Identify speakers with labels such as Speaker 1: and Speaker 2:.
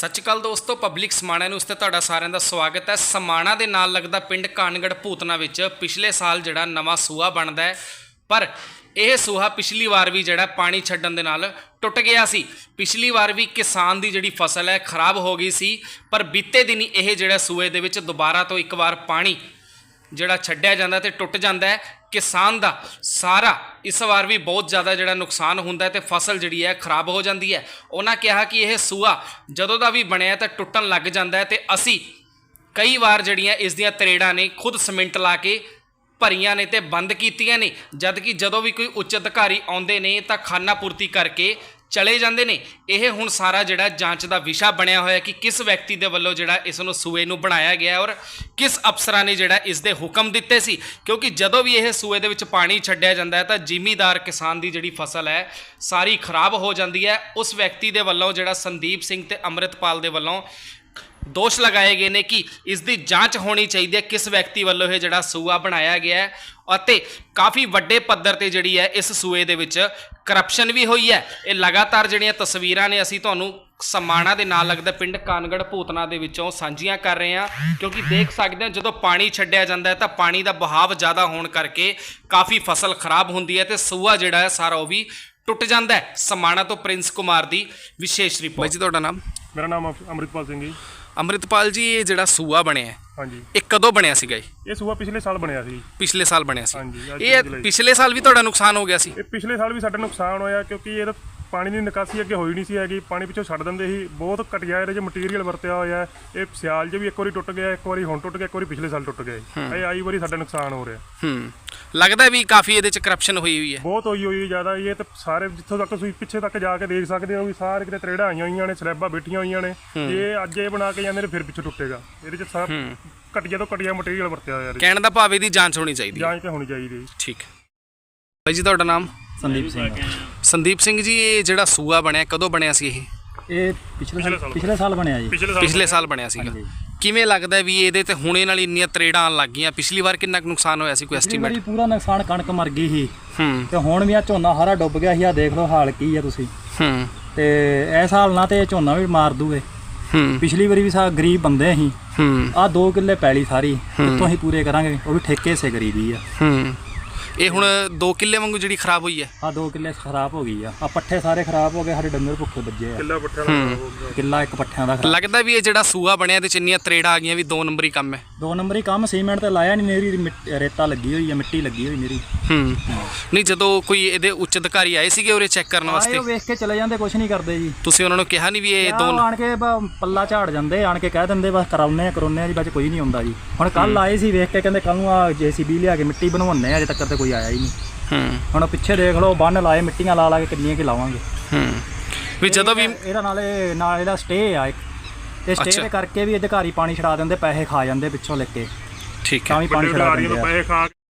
Speaker 1: ਸਤਿ ਸ਼੍ਰੀ ਅਕਾਲ ਦੋਸਤੋ public Samana news ਤੇ ਤੁਹਾਡਾ ਸਾਰਿਆਂ ਦਾ ਸਵਾਗਤ ਹੈ। ਸਮਾਣਾ ਦੇ ਨਾਲ ਲੱਗਦਾ ਪਿੰਡ ਕਾਨਗੜ ਭੂਤਨਾ ਵਿੱਚ ਪਿਛਲੇ ਸਾਲ ਜਿਹੜਾ ਨਵਾਂ ਸੂਹਾ ਬਣਦਾ ਹੈ। ਪਰ ਇਹ ਸੂਹਾ ਪਿਛਲੀ ਵਾਰ ਵੀ ਜਿਹੜਾ ਪਾਣੀ ਛੱਡਣ ਦੇ ਨਾਲ ਟੁੱਟ ਗਿਆ ਸੀ। ਪਿਛਲੀ ਵਾਰ ਵੀ ਕਿਸਾਨ ਦੀ ਜਿਹੜੀ ਫਸਲ ਹੈ, ਖਰਾਬ ਹੋ ਗਈ ਸੀ। ਪਰ ਬੀਤੇ ਦਿਨੀ ਇਹ ਜਿਹੜਾ ਸੂਏ ਦੇ ਵਿੱਚ ਦੁਬਾਰਾ ਤੋਂ ਇੱਕ ਵਾਰ ਪਾਣੀ ਜਿਹੜਾ ਛੱਡਿਆ ਜਾਂਦਾ ਤੇ ਟੁੱਟ ਜਾਂਦਾ ਕਿਸਾਨ ਦਾ ਸਾਰਾ ਇਸ ਵਾਰ ਵੀ ਬਹੁਤ ਜ਼ਿਆਦਾ ਜਿਹੜਾ ਨੁਕਸਾਨ ਹੁੰਦਾ ਹੈ ਤੇ ਫਸਲ ਜਿਹੜੀ ਹੈ ਖਰਾਬ ਹੋ ਜਾਂਦੀ ਹੈ। ਉਹਨਾਂ ਕਿਹਾ ਕਿ ਇਹ ਸੂਆ ਜਦੋਂ ਦਾ ਵੀ ਬਣਿਆ ਤਾਂ ਟੁੱਟਣ ਲੱਗ ਜਾਂਦਾ ਹੈ ਤੇ ਅਸੀਂ ਕਈ ਵਾਰ ਜਿਹੜੀਆਂ ਇਸ ਦੀਆਂ ਤਰੇੜਾਂ ਨੇ ਖੁਦ ਸਿਮੈਂਟ ਲਾ ਕੇ ਭਰੀਆਂ ਨੇ ਤੇ ਬੰਦ ਕੀਤੀਆਂ ਨੇ। ਜਦ ਕਿ ਜਦੋਂ ਵੀ ਕੋਈ ਉੱਚ ਅਧਿਕਾਰੀ ਆਉਂਦੇ ਨੇ ਤਾਂ ਖਾਨਾ ਪੂਰਤੀ ਕਰਕੇ ਚਲੇ ਜਾਂਦੇ ਨੇ। ਇਹ ਹੁਣ ਸਾਰਾ ਜਿਹੜਾ ਜਾਂਚ ਦਾ ਵਿਸ਼ਾ ਬਣਿਆ ਹੋਇਆ ਕਿ ਕਿਸ ਵਿਅਕਤੀ ਦੇ ਵੱਲੋਂ ਜਿਹੜਾ ਇਸ ਨੂੰ ਸੂਏ ਨੂੰ ਬਣਾਇਆ ਗਿਆ ਔਰ ਕਿਸ ਅਫਸਰਾਂ ਨੇ ਜਿਹੜਾ ਇਸ ਦੇ ਹੁਕਮ ਦਿੱਤੇ ਸੀ। ਕਿਉਂਕਿ ਜਦੋਂ ਵੀ ਇਹ ਸੂਏ ਦੇ ਵਿੱਚ ਪਾਣੀ ਛੱਡਿਆ ਜਾਂਦਾ ਹੈ ਤਾਂ ਜ਼ਿਮੀਦਾਰ ਕਿਸਾਨ ਦੀ ਜਿਹੜੀ ਫਸਲ ਹੈ, ਸਾਰੀ ਖਰਾਬ ਹੋ ਜਾਂਦੀ ਹੈ। ਉਸ ਵਿਅਕਤੀ ਦੇ ਵੱਲੋਂ ਜਿਹੜਾ ਸੰਦੀਪ ਸਿੰਘ ਤੇ ਅੰਮ੍ਰਿਤਪਾਲ ਦੇ ਵੱਲੋਂ ਦੋਸ਼ ਲਗਾਏ ਗਏ ਨੇ ਕਿ ਇਸ ਦੀ ਜਾਂਚ ਹੋਣੀ ਚਾਹੀਦੀ ਹੈ ਕਿਸ ਵਿਅਕਤੀ ਵੱਲੋਂ ਇਹ ਜਿਹੜਾ ਸੂਆ ਬਣਾਇਆ ਗਿਆ ਹੈ ਅਤੇ ਕਾਫੀ ਵੱਡੇ ਪੱਧਰ ਤੇ ਜਿਹੜੀ ਹੈ ਇਸ ਸੂਏ ਦੇ ਵਿੱਚ ਕਰਪਸ਼ਨ ਵੀ ਹੋਈ ਹੈ। ਇਹ ਲਗਾਤਾਰ ਜਿਹੜੀਆਂ ਤਸਵੀਰਾਂ ਨੇ ਅਸੀਂ ਤੁਹਾਨੂੰ ਸਮਾਣਾ ਦੇ ਨਾਲ ਲੱਗਦਾ ਪਿੰਡ ਕਾਨਗੜ ਭੂਤਨਾ ਦੇ ਵਿੱਚੋਂ ਸਾਂਝੀਆਂ ਕਰ ਰਹੇ ਹਾਂ ਕਿਉਂਕਿ ਦੇਖ ਸਕਦੇ ਹਾਂ ਜਦੋਂ ਪਾਣੀ ਛੱਡਿਆ ਜਾਂਦਾ ਹੈ ਤਾਂ ਪਾਣੀ ਦਾ ਬਹਾਵ ਜ਼ਿਆਦਾ ਹੋਣ ਕਰਕੇ ਕਾਫੀ ਫਸਲ ਖਰਾਬ ਹੁੰਦੀ ਹੈ ਤੇ ਸੂਆ ਜਿਹੜਾ ਹੈ ਸਾਰਾ ਉਹ ਵੀ ਟੁੱਟ ਜਾਂਦਾ ਹੈ। ਸਮਾਣਾ ਤੋਂ ਪ੍ਰਿੰਸ ਕੁਮਾਰ ਦੀ ਵਿਸ਼ੇਸ਼ ਰਿਪੋਰਟ ਜੀ ਤੁਹਾਡਾ ਨਾਮ?
Speaker 2: ਮੇਰਾ ਨਾਮ ਅਮ- ਅੰਮ੍ਰਿਤਪਾਲ ਸਿੰਘ ਜੀ।
Speaker 1: ਅੰਮ੍ਰਿਤਪਾਲ ਜੀ ਇਹ ਜਿਹੜਾ ਸੂਆ ਬਣਿਆ ਹੈ,
Speaker 2: ਹਾਂਜੀ।
Speaker 1: ਇਹ ਕਦੋਂ ਬਣਿਆ ਸੀਗਾ ਇਹ?
Speaker 2: ਇਹ ਸੂਆ ਪਿਛਲੇ ਸਾਲ ਬਣਿਆ ਸੀ।
Speaker 1: ਪਿਛਲੇ ਸਾਲ ਬਣਿਆ ਸੀ।
Speaker 2: ਹਾਂਜੀ, ਅੱਜ
Speaker 1: ਇਹ
Speaker 2: ਜੁਲਾਈ।
Speaker 1: ਪਿਛਲੇ ਸਾਲ ਵੀ ਤੁਹਾਡਾ ਨੁਕਸਾਨ ਹੋ ਗਿਆ ਸੀ?
Speaker 2: ਇਹ ਪਿਛਲੇ ਸਾਲ ਵੀ ਸਾਡਾ ਨੁਕਸਾਨ ਹੋਇਆ ਕਿਉਂਕਿ ਇਹਦਾ ਪਾਣੀ ਦੀ ਨਿਕਾਸੀ ਅੱਗੇ ਹੋਈ ਨਹੀਂ ਸੀ ਹੈਗੀ ਪਾਣੀ ਪਿੱਛੋਂ ਛੱਡ ਦਿੰਦੇ ਸੀ। ਬਹੁਤ ਘਟੀਆ ਇਹਦੇ 'ਚ ਮਟੀਰੀਅਲ ਵਰਤਿਆ ਹੋਇਆ। ਇਹ ਸਿਆਲ 'ਚ ਵੀ ਇੱਕ ਵਾਰੀ ਟੁੱਟ ਗਿਆ ਇੱਕ ਵਾਰੀ ਹੁਣ ਟੁੱਟ ਗਿਆ ਇੱਕ ਵਾਰੀ ਪਿਛਲੇ ਸਾਲ ਟੁੱਟ ਗਿਆ। ਇਹ ਆਈ ਵਾਰੀ ਸਾਡਾ ਨੁਕਸਾਨ ਹੋ ਰਿਹਾ।
Speaker 1: ਹੂੰ। ਲੱਗਦਾ ਵੀ ਕਾਫੀ ਇਹਦੇ ਚ ਕਰਪਸ਼ਨ ਹੋਈ ਹੋਈ ਹੈ।
Speaker 2: ਬਹੁਤ ਹੋਈ ਹੋਈ ਜ਼ਿਆਦਾ। ਇਹ ਤਾਂ ਸਾਰੇ ਜਿੱਥੋਂ ਤੱਕ ਤੁਸੀਂ ਪਿੱਛੇ ਤੱਕ ਜਾ ਕੇ ਦੇਖ ਸਕਦੇ ਹੋ ਵੀ ਸਾਰੇ ਕਿਤੇ ਤਰੇੜਾਂ ਆਈਆਂ ਹੋਈਆਂ ਨੇ ਸਲੈਬਾਂ ਬੈਠੀਆਂ ਹੋਈਆਂ ਨੇ। ਇਹ ਅੱਜ ਇਹ ਬਣਾ ਕੇ ਜਾਂਦੇ ਨੇ ਫਿਰ ਪਿੱਛੇ ਟੁੱਟੇਗਾ। ਇਹਦੇ 'ਚ ਸਭ ਘਟੀਆ ਤੋਂ ਘਟੀਆ ਮਟੀਰੀਅਲ ਵਰਤਿਆ ਹੋਇਆ 'ਚ।
Speaker 1: ਕਹਿਣ ਦਾ ਭਾਵ ਇਹਦੀ ਜਾਂਚ ਹੋਣੀ ਚਾਹੀਦੀ ਹੈ।
Speaker 2: ਜਾਂਚ ਤਾਂ ਹੋਣੀ ਚਾਹੀਦੀ।
Speaker 1: ਠੀਕ। ਭਾਈ ਜੀ ਤੁਹਾਡਾ ਨਾਮ?
Speaker 3: ਸੰਦੀਪ ਸਿੰਘ
Speaker 1: ਸੰਦੀਪ ਸਿੰਘ ਜੀ ਇਹ ਜਿਹੜਾ ਸੂਆ ਬਣਿਆ ਕਦੋਂ ਬਣਿਆ ਸੀ ਇਹ?
Speaker 3: ਇਹ ਪਿਛਲੇ
Speaker 2: ਪਿਛਲੇ
Speaker 3: ਸਾਲ
Speaker 2: ਸਾਲ।
Speaker 3: ਪਿਛਲੇ ਸਾਲ ਬਣਿਆ ਜੀ।
Speaker 2: ਪਿਛਲੇ ਸਾਲ
Speaker 1: ਸਾਲ ਬਣਿਆ ਸੀਗਾ। ਕਿਵੇਂ ਲੱਗਦਾ ਵੀ ਇਹਦੇ ਤੇ ਹੁਣੇ ਨਾਲ ਇੰਨੀਆਂ ਤਰੇੜਾਂ ਆਉਣ ਲੱਗ ਗਈਆਂ ਪਿਛਲੀ ਵਾਰ ਕਿੰਨਾ ਕੁ ਨੁਕਸਾਨ ਹੋਇਆ ਸੀ ਕੋਈ ਐਸਟੀਮੇਟ
Speaker 3: ਵਾਰੀ ਪੂਰਾ ਨੁਕਸਾਨ ਕਣਕ ਮਰ ਗਈ ਸੀ।
Speaker 1: ਹੂੰ।
Speaker 3: ਤੇ ਹੁਣ ਵੀ ਆ ਝੋਨਾ ਹਾਰਾ ਡੁੱਬ ਗਿਆ ਸੀ ਆ ਦੇਖ ਲਓ ਹਾਲ ਕੀ ਆ ਤੁਸੀਂ।
Speaker 1: ਹੂੰ।
Speaker 3: ਤੇ ਇਸ ਹਾਲ ਨਾਲ ਤੇ ਝੋਨਾ ਵੀ ਮਾਰ ਦੂਗੇ
Speaker 1: ਹੂੰ।
Speaker 3: ਪਿਛਲੀ ਵਾਰੀ ਵੀ ਸਾ ਗਰੀਬ ਬੰਦੇ ਅਸੀਂ
Speaker 1: ਹੂੰ।
Speaker 3: ਆ 2 ਕਿੱਲੇ ਪੈਲੀ ਸਾਰੀ ਕਿੱਥੋਂ ਅਸੀਂ ਪੂਰੇ ਕਰਾਂਗੇ? ਉਹ ਵੀ ਠੇਕੇ ਸੇ ਗਰੀਬੀ ਆ।
Speaker 1: ਹੂੰ। ਇਹ ਹੁਣ 2 ਕਿੱਲੇ ਵਾਂਗੂ ਜਿਹੜੀ ਖਰਾਬ ਹੋਈ ਹੈ?
Speaker 3: ਆ 2 ਕਿੱਲੇ ਖਰਾਬ ਹੋ ਗਈ ਆ। ਆ ਪੱਠੇ ਸਾਰੇ ਖਰਾਬ ਹੋ ਗਏ ਸਾਡੇ ਡੰਗਰ ਭੁੱਖੇ ਵੱਜੇ ਆ।
Speaker 2: ਕਿੱਲਾ ਪੱਠਿਆਂ ਦਾ ਹੋ ਗਿਆ।
Speaker 3: ਕਿੱਲਾ ਇੱਕ ਪੱਠਿਆਂ ਦਾ ਖਰਾਬ।
Speaker 1: ਲੱਗਦਾ ਵੀ ਇਹ ਜਿਹੜਾ ਸੂਆ ਬਣਿਆ ਇਹਦੇ ਚ ਇੰਨੀਆਂ ਤਰੇੜਾਂ ਆ ਗਈਆਂ ਵੀ 2 ਨੰਬਰੀ ਕੰਮ ਹੈ।
Speaker 3: ਦੋ ਨੰਬਰੀ ਕੰਮ ਸੀਮੈਂਟ ਤੇ ਲਾਇਆ ਨਹੀਂ ਮੇਰੀ ਮਿੱਟ- ਰੇਤਾ ਲੱਗੀ ਹੋਈ ਆ ਮਿੱਟੀ ਲੱਗੀ ਹੋਈ ਮੇਰੀ।
Speaker 1: ਹੂੰ। ਨਹੀਂ ਜਦੋਂ ਕੋਈ ਇਹਦੇ ਉੱਚ ਅਧਿਕਾਰੀ ਆਏ ਸੀਗੇ ਉਰੇ ਚੈੱਕ ਕਰਨ
Speaker 3: ਆਏ
Speaker 1: ਵਾਸਤੇ?
Speaker 3: ਉਹ ਵੇਖ ਕੇ ਚਲੇ ਜਾਂਦੇ ਕੁਝ ਨਹੀਂ ਕਰਦੇ ਜੀ।
Speaker 1: ਤੁਸੀਂ ਉਹਨਾਂ ਨੂੰ ਕਿਹਾ ਨਹੀਂ ਵੀ ਇਹ ਦੋ
Speaker 3: ਆਣ ਕੇ ਬ- ਪੱਲਾ ਝਾੜ ਜਾਂਦੇ ਆਣ ਕੇ ਕਹਿ ਦਿੰਦੇ ਬਸ ਕਰਾਉਨੇ ਆ ਕਰਾਉਨੇ ਆ ਜੀ 'ਚ ਕੋਈ ਨਹੀਂ ਆਉਂਦਾ ਜੀ। ਹੁਣ ਕੱਲ ਆਏ ਸੀ ਵੇਖ ਕੇ ਕਹਿੰਦੇ ਕੱਲ ਨੂੰ ਆ ਜੀਸੀਬੀ ਲਿਆ ਕੇ ਮਿੱਟੀ ਬਣਵਾਉਣੇ ਆ ਅਜੇ ਤੱਕ ਤੇ ਕੋਈ ਆਇਆ ਹੀ ਨਹੀਂ।
Speaker 1: ਹੂੰ।
Speaker 3: ਹੁਣ ਪਿੱਛੇ ਦੇਖ ਲਓ ਬੰਨ ਲਾਏ ਮਿੱਟੀਆਂ ਲਾ ਲਾ ਕੇ ਕਿੰਨੀਆਂ ਕਿ ਲਾਵਾਂਗੇ।
Speaker 1: ਹੂੰ। ਵੀ ਜਦੋਂ ਵੀ
Speaker 3: ਇਹਦਾ ਨਾਲੇ ਨਾਲ ਇਹਦਾ ਸਟੇ ਆ ਇੱਕ। ਤੇ ਸਟੇ
Speaker 1: ਅੱਛਾ।
Speaker 3: ਦੇ ਕਰਕੇ ਵੀ ਅਧਿਕਾਰੀ ਪਾਣੀ ਛਡਾ ਦਿੰਦੇ ਪੈਸੇ ਖਾ ਜਾਂਦੇ ਪਿੱਛੋਂ ਲੈ ਕੇ।
Speaker 1: ਠੀਕ ਹੈ।
Speaker 3: ਵੀ ਪਾਣੀ ਛਡਾ ਦਿੰਦੇ ਆ।
Speaker 2: ਪੈਸੇ ਖਾ ਕੇ